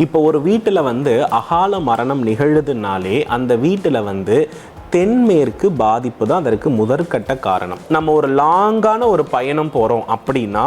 இப்போ ஒரு வீட்டில் வந்து அகால மரணம் நிகழுதுனாலே அந்த வீட்டில் வந்து தென்மேற்கு பாதிப்பு தான் அதற்கு முதற்கட்ட காரணம். நம்ம ஒரு லாங்கான ஒரு பயணம் போகிறோம் அப்படின்னா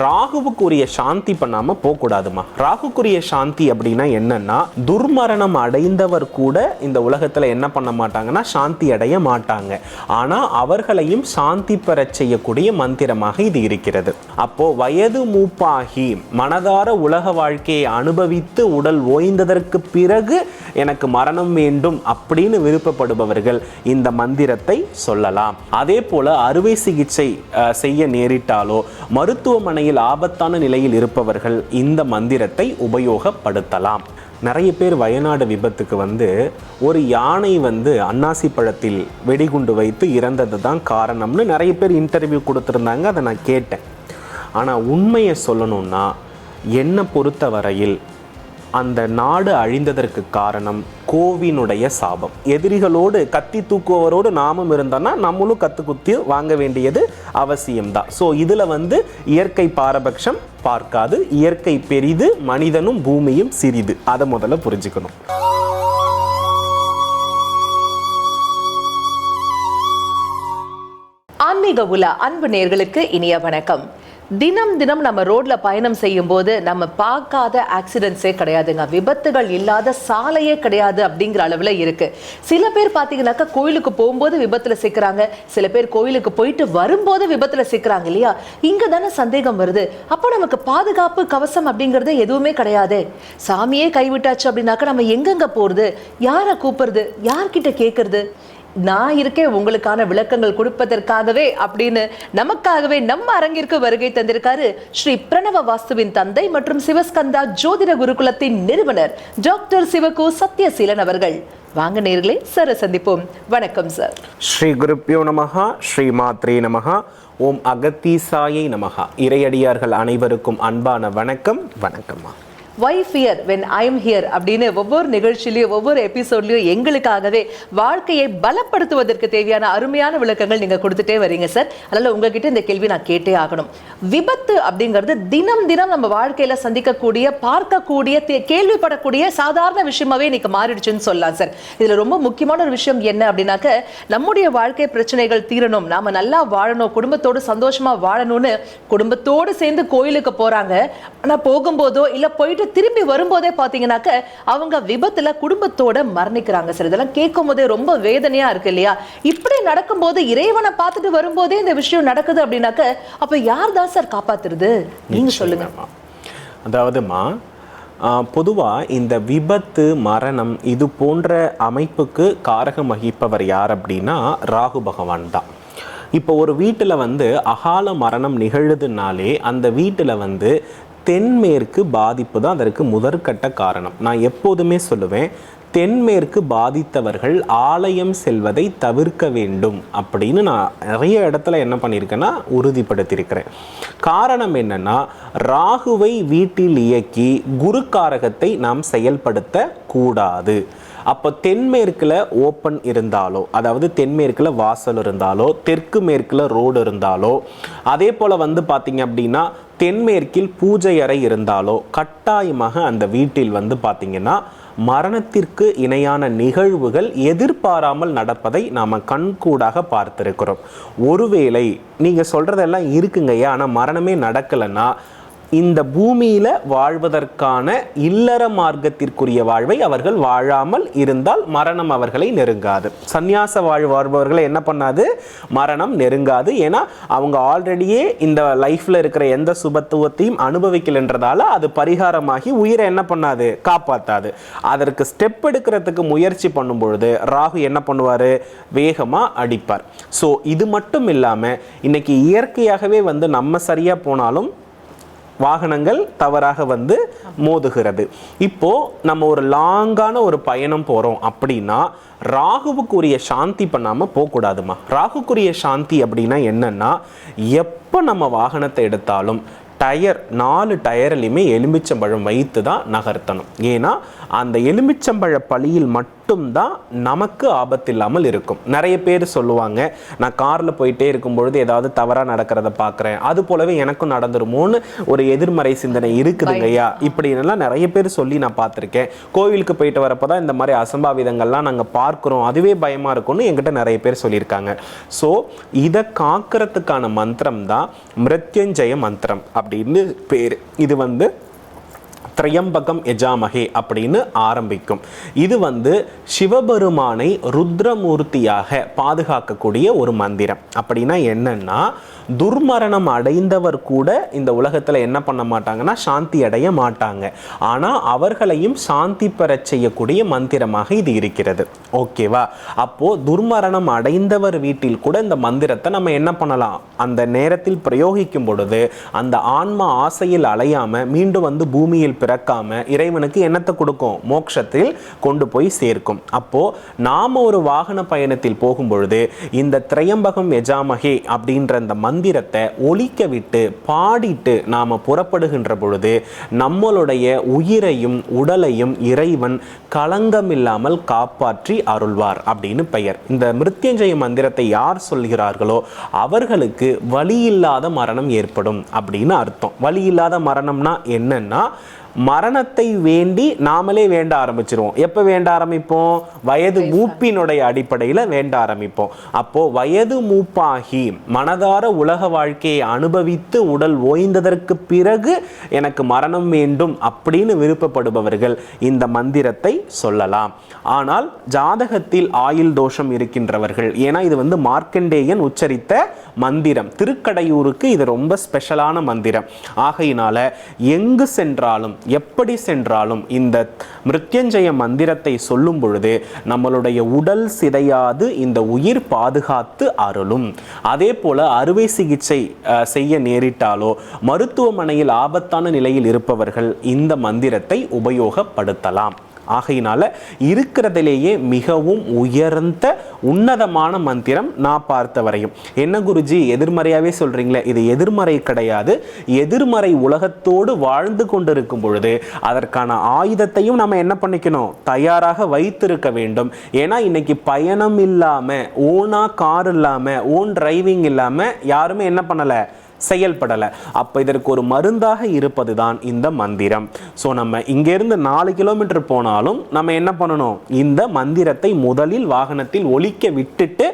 ராகுவுக்குரிய சாந்தி பண்ணாம போகக்கூடாதுமா. ராகுக்குரிய சாந்தி அப்படின்னா என்னன்னா துர்மரணம் அடைந்தவர் கூட இந்த உலகத்துல என்ன பண்ண மாட்டாங்கன்னா சாந்தி அடைய மாட்டாங்க. ஆனா அவர்களையும் சாந்தி பெறச் செய்யக்கூடிய மந்திரமாக இது இருக்கிறது. அப்போ வயது மூப்பாகி மனதார உலக வாழ்க்கையை அனுபவித்து உடல் ஓய்ந்ததற்கு பிறகு எனக்கு மரணம் வேண்டும் அப்படின்னு விருப்பப்படுபவர்கள் இந்த மந்திரத்தை சொல்லலாம். அதே போல அறுவை சிகிச்சை செய்ய நேரிட்டாலோ மருத்துவமனை மருத்துவமனையில் ஆபத்தான நிலையில் இருப்பவர்கள் இந்த மந்திரத்தை உபயோகப்படுத்தலாம். நிறைய பேர் வயநாடு விபத்துக்கு வந்து ஒரு யானை வந்து அன்னாசி பழத்தில் வெடிகுண்டு வைத்து இறந்தது தான் காரணம்னு நிறைய பேர் இன்டர்வியூ கொடுத்துருந்தாங்க அதை நான் கேட்டேன். ஆனால் உண்மையை சொல்லணும்னா என்னை பொறுத்த வரையில் அந்த நாடு அழிந்ததற்கு காரணம் கோவினுடைய சாபம். எதிரிகளோடு கத்தி தூக்குவவரோடு நாமும் இருந்தோன்னா நம்மளும் கத்து குத்தி வாங்க வேண்டியது அவசியம்தான். ஸோ இதில் வந்து இயற்கை பாரபட்சம் பார்க்காது. இயற்கை பெரிது மனிதனும் பூமியும் சிறிது. அதை முதல்ல புரிஞ்சுக்கணும். ஆன்மீக உல அன்பு நேர்களுக்கு இனிய வணக்கம். தினம் தினம் நம்ம ரோட்ல பயணம் செய்யும் போது நம்ம பார்க்காத ஆக்சிடென்ட்ஸே கிடையாதுங்க. விபத்துகள் இல்லாத சாலையே கிடையாது அப்படிங்கிற அளவுல இருக்கு. சில பேர் பாத்தீங்கன்னாக்கா கோயிலுக்கு போகும்போது விபத்துல சிக்கிறாங்க. சில பேர் கோயிலுக்கு போயிட்டு வரும்போது விபத்துல சிக்கிறாங்க இல்லையா? இங்க தானே சந்தேகம் வருது. அப்போ நமக்கு பாதுகாப்பு கவசம் அப்படிங்கிறது எதுவுமே கிடையாது. சாமியே கைவிட்டாச்சு அப்படின்னாக்கா நம்ம எங்கெங்க போறது? யாரை கூப்பிடுறது? யார்கிட்ட கேட்கறது நான் இருக்கேன் உங்களுக்கான விளக்கங்கள் கொடுப்பதற்காகவே அப்படின்னு நமக்காகவே நம்ம அரங்கிற்கு வருகை தந்திருக்காரு ஸ்ரீ பிரணவ வாஸ்துவின் தந்தை மற்றும் சிவஸ்கந்தா ஜோதிட குருகுலத்தின் நிறுவனர் டாக்டர் சிவகு சத்யசீலன் அவர்கள். வாங்க நேர்களே சார சந்திப்போம். வணக்கம் சார். ஸ்ரீ குருப்பியோ நமகா ஸ்ரீ மாத்ரே நமகா ஓம் அகத்தீசாயை நமகா இறையடியார்கள் அனைவருக்கும் அன்பான வணக்கம். வணக்கம்மா. Why fear when I am here அப்படின்னு ஒவ்வொரு நிகழ்ச்சியிலையும் ஒவ்வொரு எபிசோட்லையும் எங்களுக்காகவே வாழ்க்கையை பலப்படுத்துவதற்கு தேவையான அருமையான விளக்கங்கள் நீங்க கொடுத்துட்டே வரீங்க சார் அதனால உங்ககிட்ட இந்த கேள்வி நான் கேட்டே ஆகணும். விபத்து அப்படிங்கிறது தினம் தினம் நம்ம வாழ்க்கையில சந்திக்கக்கூடிய பார்க்கக்கூடிய தே- கேள்விப்படக்கூடிய சாதாரண விஷயமாவே இன்னைக்கு மாறிடுச்சுன்னு சொல்லலாம் சார் இதுல ரொம்ப முக்கியமான ஒரு விஷயம் என்ன அப்படின்னாக்க நம்முடைய வாழ்க்கை பிரச்சனைகள் தீரணும். நாம நல்லா வாழணும் குடும்பத்தோடு சந்தோஷமா வாழணும்னு குடும்பத்தோடு சேர்ந்து கோயிலுக்கு போறாங்க. ஆனா போகும்போதோ இல்லை போயிட்டு திரும்பி வரும்போதே பாத்தீங்கன்னாக்க அவங்க விபத்துல குடும்பத்தோட மரணிக்கிறாங்க சார். இதெல்லாம் கேட்கும் போதே ரொம்ப வேதனையா இருக்கு இல்லையா? இப்படி நடக்கும்போது இறைவனை பார்த்துட்டு வரும்போதே இந்த விஷயம் நடக்குது அப்படின்னாக்க அப்ப யார் தான் சார் காப்பாத்துறது? நீங்க சொல்லுங்க. அதாவதுமா பொதுவாக இந்த விபத்து மரணம் இது போன்ற அமைப்புக்கு காரகம் வகிப்பவர் யார் அப்படின்னா ராகு பகவான் தான். இப்போ ஒரு வீட்டில் வந்து அகால மரணம் நிகழுதுனாலே அந்த வீட்டில் வந்து தென்மேற்கு பாதிப்பு தான் அதற்கு முதற்கட்ட காரணம். நான் எப்போதுமே சொல்லுவேன் தென்மேற்கு பாதித்தவர்கள் ஆலயம் செல்வதை தவிர்க்க வேண்டும் அப்படின்னு நான் நிறைய இடத்துல என்ன பண்ணியிருக்கேன்னா உறுதிப்படுத்தியிருக்கிறேன். காரணம் என்னன்னா ராகுவை வீட்டில் இயக்கி குருக்காரகத்தை நாம் செயல்படுத்த கூடாது அப்போ தென்மேற்கில் ஓப்பன் இருந்தாலோ அதாவது தென்மேற்கில் வாசல் இருந்தாலோ தெற்கு மேற்கில் ரோடு இருந்தாலோ அதே போல் வந்து பார்த்தீங்க அப்படின்னா தென்மேற்கில் பூஜை அறை இருந்தாலோ கட்டாயமாக அந்த வீட்டில் வந்து பார்த்தீங்கன்னா மரணத்திற்கு இணையான நிகழ்வுகள் எதிர்பாராமல் நடப்பதை நாம் கண்கூடாக பார்த்திருக்கிறோம். ஒருவேளை நீங்கள் சொல்கிறதெல்லாம் இருக்குங்கய்யா ஆனால் மரணமே நடக்கலைன்னா இந்த பூமியில வாழ்வதற்கான இல்லற மார்க்கத்திற்குரிய வாழ்வை அவர்கள் வாழாமல் இருந்தால் மரணம் அவர்களை நெருங்காது. சந்நியாச வாழ் வாழ்பவர்களை என்ன பண்ணாது? மரணம் நெருங்காது. ஏன்னா அவங்க ஆல்ரெடியே இந்த லைஃப்ல இருக்கிற எந்த சுபத்துவத்தையும் அனுபவிக்கலன்றதால அது பரிகாரமாகி உயிரை என்ன பண்ணாது? காப்பாத்தாது. அதற்கு ஸ்டெப் எடுக்கிறதுக்கு முயற்சி பண்ணும் பொழுது ராகு என்ன பண்ணுவாரு? வேகமா அடிப்பார். ஸோ இது மட்டும் இல்லாம இன்னைக்கு இயற்கையாகவே வந்து நம்ம சரியா போனாலும் வாகனங்கள் தவறாக வந்து மோதுகிறது. இப்போ நம்ம ஒரு லாங்கான ஒரு பயணம் போறோம் அப்படின்னா ராகுவுக்குரிய சாந்தி பண்ணாமல் போகக்கூடாதுமா? ராகுக்குரிய சாந்தி அப்படின்னா என்னன்னா எப்போ நம்ம வாகனத்தை எடுத்தாலும் டயர் நாலு டயர்லையுமே எலுமிச்சம்பழம் வைத்து தான் நகர்த்தணும். ஏன்னா அந்த எலுமிச்சம்பழ பழியில் மட்டும் மட்டும்தான் நமக்கு ஆபத்து இல்லாமல் இருக்கும். நிறைய பேர் சொல்லுவாங்க நான் காரில் போயிட்டே இருக்கும் பொழுது ஏதாவது தவறாக நடக்கிறத பார்க்குறேன் அது போலவே எனக்கும் நடந்துருமோன்னு ஒரு எதிர்மறை சிந்தனை இருக்குதுங்கய்யா இப்படின்னுலாம் நிறைய பேர் சொல்லி நான் பார்த்துருக்கேன். கோவிலுக்கு போயிட்டு வரப்போ தான் இந்த மாதிரி அசம்பாவிதங்கள்லாம் நாங்கள் பார்க்குறோம். அதுவே பயமாக இருக்கும்னு என்கிட்ட நிறைய பேர் சொல்லியிருக்காங்க. ஸோ இதை காக்கிறதுக்கான மந்திரம் தான் மிருத்யுஞ்சய மந்திரம் அப்படின்னு பேர். இது வந்து திரையம்பகம் எஜாமகே அப்படின்னு ஆரம்பிக்கும். இது வந்து சிவபெருமானை ருத்ரமூர்த்தியாக பாதுகாக்கக்கூடிய ஒரு மந்திரம். அப்படின்னா என்னன்னா துர்மரணம் அடைந்தவர் கூட இந்த உலகத்தில் என்ன பண்ண மாட்டாங்கன்னா சாந்தி அடைய மாட்டாங்க. ஆனால் அவர்களையும் சாந்தி பெறச் செய்யக்கூடிய மந்திரமாக இது இருக்கிறது. ஓகேவா? அப்போ துர்மரணம் அடைந்தவர் வீட்டில் கூட இந்த மந்திரத்தை நம்ம என்ன பண்ணலாம்? அந்த நேரத்தில் பிரயோகிக்கும் பொழுது அந்த ஆன்மா ஆசையில் அலையாம மீண்டும் வந்து பூமியில் பிறக்காம இறைவனுக்கு என்னத்தை கொடுக்கும்? மோட்சத்தில் கொண்டு போய் சேர்க்கும். அப்போ நாம ஒரு வாகன பயணத்தில் போகும் பொழுது இந்த திரையம்பகம் எஜாமகே அப்படின்ற அந்த மந்திரத்தை ஒழிக்க விட்டு பாடிட்டு நாம புறப்படுகின்ற பொழுது நம்மளுடைய உயிரையும் உடலையும் இறைவன் களங்கமில்லாமல் காப்பாற்றி அருள்வார் அப்படின்னு பெயர். இந்த மிருத்யுஞ்சய மந்திரத்தை யார் சொல்கிறார்களோ அவர்களுக்கு வழி இல்லாத மரணம் ஏற்படும் அப்படின்னு அர்த்தம். வலி இல்லாத மரணம்னா என்னன்னா மரணத்தை வேண்டி நாமளே வேண்ட ஆரம்பிச்சிருவோம். எப்போ வேண்ட ஆரம்பிப்போம்? வயது மூப்பினுடைய அடிப்படையில் வேண்ட ஆரம்பிப்போம். அப்போ வயது மூப்பாகி மனதார உலக வாழ்க்கையை அனுபவித்து உடல் ஓய்ந்ததற்கு பிறகு எனக்கு மரணம் வேண்டும் அப்படின்னு விருப்பப்படுபவர்கள் இந்த மந்திரத்தை சொல்லலாம். ஆனால் ஜாதகத்தில் ஆயுள் தோஷம் இருக்கின்றவர்கள் ஏன்னா இது வந்து மார்க்கண்டேயன் உச்சரித்த மந்திரம். திருக்கடையூருக்கு இது ரொம்ப ஸ்பெஷலான மந்திரம். ஆகையினால எங்கு சென்றாலும் எப்படி சென்றாலும் இந்த மிருத்யஞ்சய மந்திரத்தை சொல்லும் பொழுது நம்மளுடைய உடல் சிதையாது இந்த உயிர் பாதுகாத்து அருளும். அதே போல அறுவை சிகிச்சை செய்ய நேரிட்டாலோ மருத்துவமனையில் ஆபத்தான நிலையில் இருப்பவர்கள் இந்த மந்திரத்தை உபயோகப்படுத்தலாம். ஆகையினால இருக்கிறதிலேயே மிகவும் உயர்ந்த உன்னதமான மந்திரம் நான் பார்த்த வரையும். என்ன குருஜி எதிர்மறையாகவே சொல்கிறீங்களே இது எதிர்மறை கிடையாது. எதிர்மறை உலகத்தோடு வாழ்ந்து கொண்டிருக்கும் பொழுது அதற்கான ஆயுதத்தையும் நம்ம என்ன பண்ணிக்கணும்? தயாராக வைத்திருக்க வேண்டும். ஏன்னா இன்னைக்கு பயணம் இல்லாமல் ஓனா கார் இல்லாமல் ஓன் டிரைவிங் இல்லாமல் யாருமே என்ன பண்ணலை? செயல்படலை. அப்போ இதற்கு ஒரு மருந்தாக இருப்பது தான் இந்த மந்திரம். ஸோ நம்ம இங்கேருந்து நாலு கிலோமீட்டர் போனாலும் நம்ம என்ன பண்ணணும்? இந்த மந்திரத்தை முதலில் வாகனத்தில் ஒழிக்க விட்டுட்டு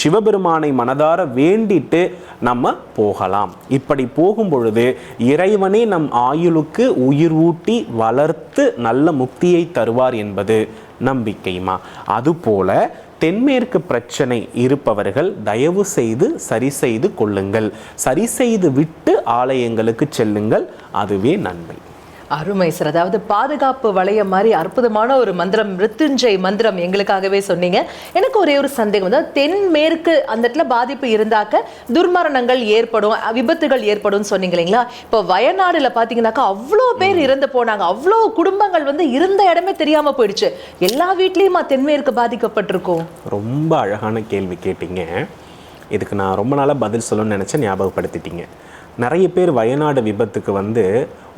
சிவபெருமானை மனதார வேண்டிட்டு நம்ம போகலாம். இப்படி போகும் பொழுது இறைவனே நம் ஆயுளுக்கு உயிர் ஊட்டி வளர்த்து நல்ல முக்தியை தருவார் என்பது நம்பிக்கைமா? அதுபோல தென்மேற்கு பிரச்சனை இருப்பவர்கள் தயவு செய்து சரி செய்து கொள்ளுங்கள். சரி செய்து விட்டு ஆலயங்களுக்கு செல்லுங்கள். அதுவே நன்மை. அருமை சார். அதாவது பாதுகாப்பு வளையம் மாதிரி அற்புதமான ஒரு மந்திரம் மிருத்யுஞ்சய் மந்திரம் எங்களுக்காகவே சொன்னீங்க. எனக்கு ஒரே ஒரு சந்தேகம். அதாவது தென்மேற்கு அந்த இடத்துல பாதிப்பு இருந்தாக்க துர்மரணங்கள் ஏற்படும் விபத்துகள் ஏற்படும் சொன்னீங்க இல்லைங்களா? இப்போ வயநாடுல பாத்தீங்கன்னாக்கா அவ்வளோ பேர் இறந்து போனாங்க. அவ்வளோ குடும்பங்கள் வந்து இருந்த இடமே தெரியாம போயிடுச்சு. எல்லா வீட்லயுமா தென்மேற்கு பாதிக்கப்பட்டிருக்கும்? ரொம்ப அழகான கேள்வி கேட்டீங்க. இதுக்கு நான் ரொம்ப நாளாக பதில் சொல்லணும்னு நினச்சேன் ஞாபகப்படுத்திட்டீங்க. நிறைய பேர் வயநாடு விபத்துக்கு வந்து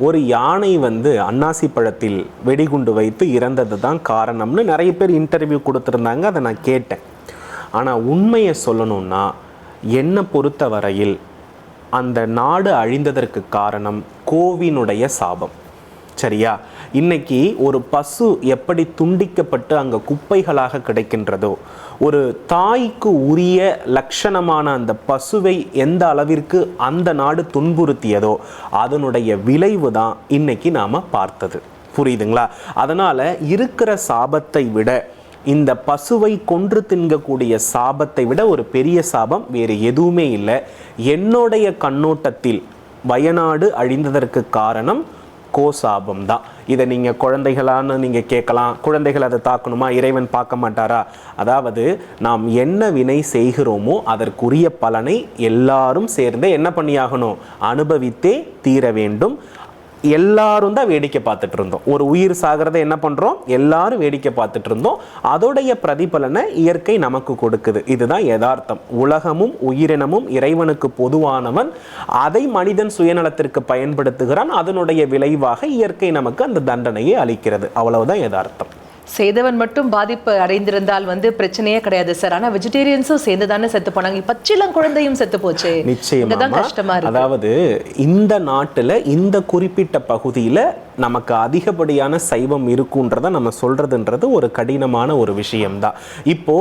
ஒரு யானை வந்து அன்னாசி பழத்தில் வெடிகுண்டு வைத்து இறந்தது தான் காரணம்னு நிறைய பேர் இன்டர்வியூ கொடுத்துருந்தாங்க அதை நான் கேட்டேன். ஆனால் உண்மையை சொல்லணும்னா என்னை பொறுத்த வரையில் அந்த நாடு அழிந்ததற்கு காரணம் கோவினுடைய சாபம். சரியா? இன்னைக்கு ஒரு பசு எப்படி துண்டிக்கப்பட்டு அங்க குப்பைகளாக கிடைக்கின்றதோ ஒரு தாய்க்கு உரிய லட்சணமான அந்த பசுவை எந்த அளவிற்கு அந்த நாடு துன்புறுத்தியதோ அதனுடைய விளைவு தான் இன்னைக்கு நாம பார்த்தது. புரியுதுங்களா? அதனால இருக்கிற சாபத்தை விட இந்த பசுவை கொன்று தின்கக்கூடிய சாபத்தை விட ஒரு பெரிய சாபம் வேறு எதுவுமே இல்லை. என்னுடைய கண்ணோட்டத்தில் வயநாடு அழிந்ததற்கு காரணம் கோசாபம் தான் இதை நீங்கள் குழந்தைகளான்னு நீங்கள் கேட்கலாம். குழந்தைகள் அதை தாக்கணுமா? இறைவன் பார்க்க மாட்டாரா? அதாவது நாம் என்ன வினை செய்கிறோமோ அதற்குரிய பலனை எல்லாரும் சேர்ந்து என்ன பண்ணியாகணும்? அனுபவித்தே தீர வேண்டும். எல்லாரும் தான் வேடிக்கை பார்த்துட்டு இருந்தோம். ஒரு உயிர் சாகிறத என்ன பண்ணுறோம் எல்லாரும் வேடிக்கை பார்த்துட்டு இருந்தோம். அதோடைய பிரதிபலனை இயற்கை நமக்கு கொடுக்குது. இதுதான் யதார்த்தம். உலகமும் உயிரினமும் இறைவனுக்கு பொதுவானவன் அதை மனிதன் சுயநலத்திற்கு பயன்படுத்துகிறான். அதனுடைய விளைவாக இயற்கை நமக்கு அந்த தண்டனையை அளிக்கிறது. அவ்வளவுதான் யதார்த்தம். செய்தவன் மட்டும் பாதிப்பு அடைந்திருந்தால் வந்து பிரச்சனையே கிடையாது சார் ஆனா வெஜிடேரியன்ஸும் சேர்ந்து தானே செத்து போனாங்க. பச்சிளம் குழந்தையும் செத்து போச்சு. நிச்சயமா கஷ்டமா இருக்கு. அதாவது இந்த நாட்டுல இந்த குறிப்பிட்ட பகுதியில நமக்கு அதிகப்படியான சைவம் இருக்குன்றத நம்ம சொல்றதுன்றது ஒரு கடினமான ஒரு விஷயம்தான். இப்போ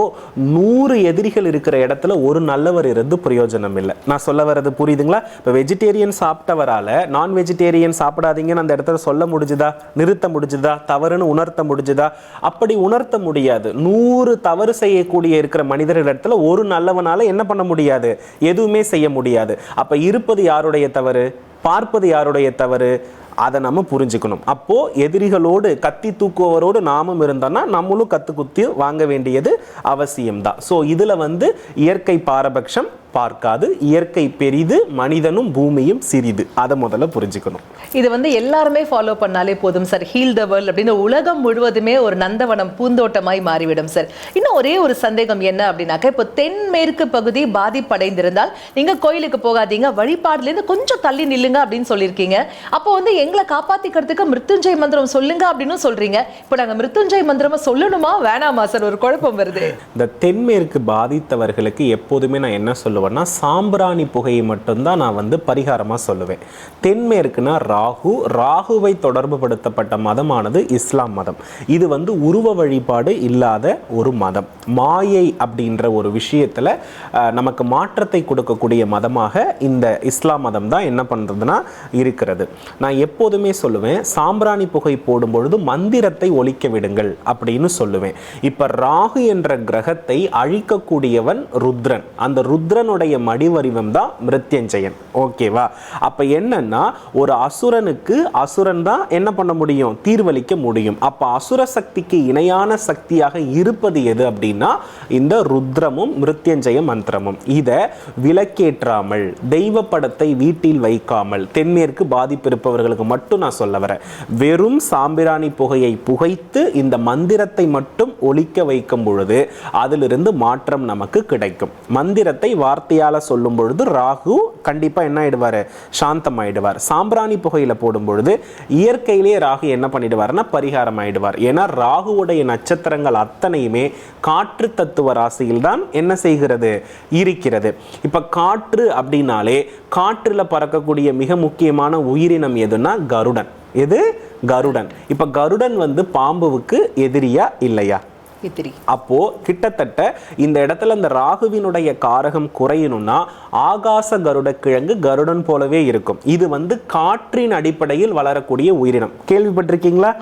நூறு எதிரிகள் இருக்கிற இடத்துல ஒரு நல்லவர் இருந்து பிரயோஜனம் இல்லை. நான் சொல்ல வர்றது புரியுதுங்களா? இப்போ வெஜிடேரியன் சாப்பிட்டவரால நான் வெஜிடேரியன் சாப்பிடாதீங்கன்னு அந்த இடத்துல சொல்ல முடிஞ்சுதா? நிறுத்த முடிஞ்சுதா? தவறுன்னு உணர்த்த முடிஞ்சுதா? அப்படி உணர்த்த முடியாது. நூறு தவறு செய்யக்கூடிய இருக்கிற மனிதர்களிடத்துல ஒரு நல்லவனால என்ன பண்ண முடியாது? எதுவுமே செய்ய முடியாது. அப்ப இருப்பது யாருடைய தவறு? பார்ப்பது யாருடைய தவறு? அதை நம்ம புரிஞ்சுக்கணும். அப்போ எதிரிகளோடு கத்தி தூக்குவவரோடு நாமும் இருந்தோம்னா நம்மளும் கத்து குத்தி வாங்க வேண்டியது அவசியம்தான். ஸோ இதுல வந்து இயற்கை பாரபட்சம் பார்க்காது. இயற்கை பெரிது மனிதனும் பூமியும் சிறிது. அதை முதல்ல புரிஞ்சுக்கணும். இது வந்து எல்லாருமே ஃபாலோ பண்ணாலே போதும் சார் ஹீல் த வேர்ல்ட் அப்படின்னு உலகம் முழுவதுமே ஒரு நந்தவனம் பூந்தோட்டமாய் மாறிவிடும் சார் இன்னும் ஒரே ஒரு சந்தேகம் என்ன அப்படின்னாக்க இப்போ தென்மேற்கு பகுதி பாதிப்படைந்திருந்தால் நீங்க கோயிலுக்கு போகாதீங்க வழிபாடுல இருந்து கொஞ்சம் தள்ளி நில்லுங்க அப்படின்னு சொல்லியிருக்கீங்க. அப்போ வந்து எங்களை காப்பாத்திக்கிறதுக்கு மிருத்யுஞ்சய மந்திரம் சொல்லுங்க அப்படின்னு சொல்றீங்க. இப்போ நாங்க மிருத்யுஞ்சய மந்திரமா சொல்லணுமா? வேணாமா சார் ஒரு குழப்பம் வருது. இந்த தென்மேற்கு பாதித்தவர்களுக்கு எப்போதுமே நான் என்ன சொல்லுவேன்னா சாம்பிராணி புகையை மட்டும்தான் நான் வந்து பரிகாரமாக சொல்லுவேன். தென்மேற்குனா ராகு. ராகுவை தொடர்பு படுத்தப்பட்ட மதமானது இஸ்லாம் மதம். இது வந்து உருவ வழிபாடு இல்லாத ஒரு மதம். மாயை அப்படின்ற ஒரு விஷயத்தில் நமக்கு மாற்றத்தை கொடுக்கக்கூடிய மதமாக இந்த இஸ்லாம் மதம் தான் என்ன பண்ணுறதுன்னா இருக்கிறது. நான் எப்போதுமே சொல்லுவேன் சாம்பிராணி புகை போடும் பொழுது மந்திரத்தை ஒழிக்க விடுங்கள் அப்படின்னு சொல்லுவேன். இப்போ ராகு என்ற கிரகத்தை அழிக்கக்கூடியவன் ருத்ரன். அந்த ருத்ரன் ருத்ரனுடைய மடிவடிவம் தான் மிருத்யஞ்சயன் ஓகேவா அப்ப என்னன்னா ஒரு அசுரனுக்கு அசுரன் தான் என்ன பண்ண முடியும்? தீர்வளிக்க முடியும். அப்ப அசுர சக்திக்கு இணையான சக்தியாக இருப்பது எது அப்படின்னா இந்த ருத்ரமும் மிருத்யஞ்சய மந்திரமும். இதை விலக்கேற்றாமல் தெய்வ படத்தை வீட்டில் வைக்காமல் தென்மேற்கு பாதிப்பு இருப்பவர்களுக்கு மட்டும் நான் சொல்ல வரேன். வெறும் சாம்பிராணி புகையை புகைத்து இந்த மந்திரத்தை மட்டும் ஒழிக்க வைக்கும் பொழுது அதிலிருந்து மாற்றம் நமக்கு கிடைக்கும். மந்திரத்தை வார வார்த்தையால் சொல்லும் பொழுது ராகு கண்டிப்பா என்ன ஆயிடுவாரு? சாந்தம் ஆகிடுவார் சாம்பிராணி புகையில போடும் பொழுது இயற்கையிலேயே ராகு என்ன பண்ணிடுவார்னா பரிகாரம் ஆயிடுவார் ஏன்னா ராகுவுடைய நட்சத்திரங்கள் அத்தனையுமே காற்று தத்துவ ராசியில் தான் என்ன செய்கிறது? இருக்கிறது. இப்ப காற்று அப்படின்னாலே காற்றுல பறக்கக்கூடிய மிக முக்கியமான உயிரினம் எதுன்னா கருடன். எது? கருடன். இப்ப கருடன் வந்து பாம்புவுக்கு எதிரியா இல்லையா? இத்திரி அப்போ கிட்டத்தட்ட இந்த இடத்துல இந்த ராகுவினுடைய காரகம் குறையணும்னா ஆகாச கருட கிழங்கு கருடன் போலவே இருக்கும். இது வந்து காற்றின் அடிப்படையில் வளரக்கூடிய உயிரினம். கேள்விப்பட்டிருக்கீங்களா?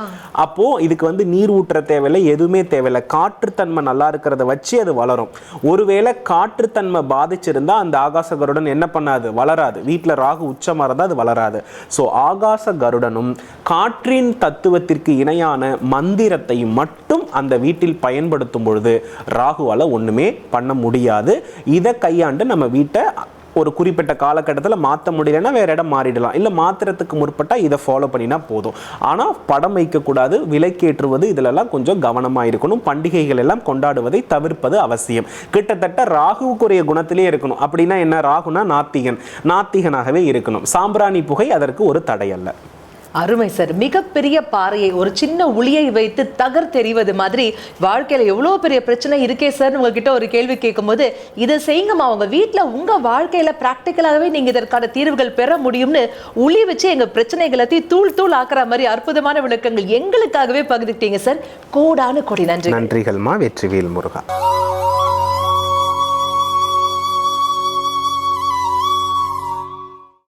அப்போ இதுக்கு வந்து நீர் ஊற்ற தேவையில்லை எதுவுமே தேவையில்லை. காற்றுத்தன்மை நல்லா இருக்கிறத வச்சு அது வளரும். ஒருவேளை காற்றுத்தன்மை பாதிச்சிருந்தா அந்த ஆகாச கருடன் என்ன பண்ணாது? வளராது. வீட்டில் ராகு உச்சமாக இருந்தால் அது வளராது. ஸோ ஆகாச கருடனும் காற்றின் தத்துவத்திற்கு இணையான மந்திரத்தை மட்டும் அந்த வீட்டில் பயன்படுத்தும் பொழுது ராகுவால் ஒன்றுமே பண்ண முடியாது. இதை கையாண்டு நம்ம வீட்டை ஒரு குறிப்பிட்ட காலகட்டத்தில் மாற்ற முடியலன்னா வேறு இடம் மாறிடலாம். இல்லை மாற்றுறதுக்கு முற்பட்டால் இதை ஃபாலோ பண்ணினா போதும். ஆனால் படம் வைக்கக்கூடாது விலைக்கேற்றுவது இதிலெல்லாம் கொஞ்சம் கவனமாக இருக்கணும். பண்டிகைகள் எல்லாம் கொண்டாடுவதை தவிர்ப்பது அவசியம். கிட்டத்தட்ட ராகுவுக்குரிய குணத்திலே இருக்கணும். அப்படின்னா என்ன? ராகுனா நாத்திகன். நாத்திகனாகவே இருக்கணும். சாம்பிராணி புகை அதற்கு ஒரு தடையல்ல. அருமை சார். மிகப்பெரிய பாறையை ஒரு சின்ன உளியை வைத்து தகர் தெரிவது மாதிரி வாழ்க்கையில எவ்வளவு பெரிய பிரச்சனை இருக்கே சார் உங்ககிட்ட ஒரு கேள்வி கேட்கும்போது இதை செய்யுங்கம்மா உங்கள் வீட்டில் உங்க வாழ்க்கையில பிராக்டிக்கலாகவே நீங்க இதற்கான தீர்வுகள் பெற முடியும்னு உளி வச்சு எங்க பிரச்சனைகள் தூள் தூள் ஆக்குற மாதிரி அற்புதமான விளக்கங்கள் எங்களுக்காகவே பகிர்ந்துட்டீங்க சார். கோடானு கொடி நன்றி நன்றிகள்மா வெற்றிவேல் முருகா.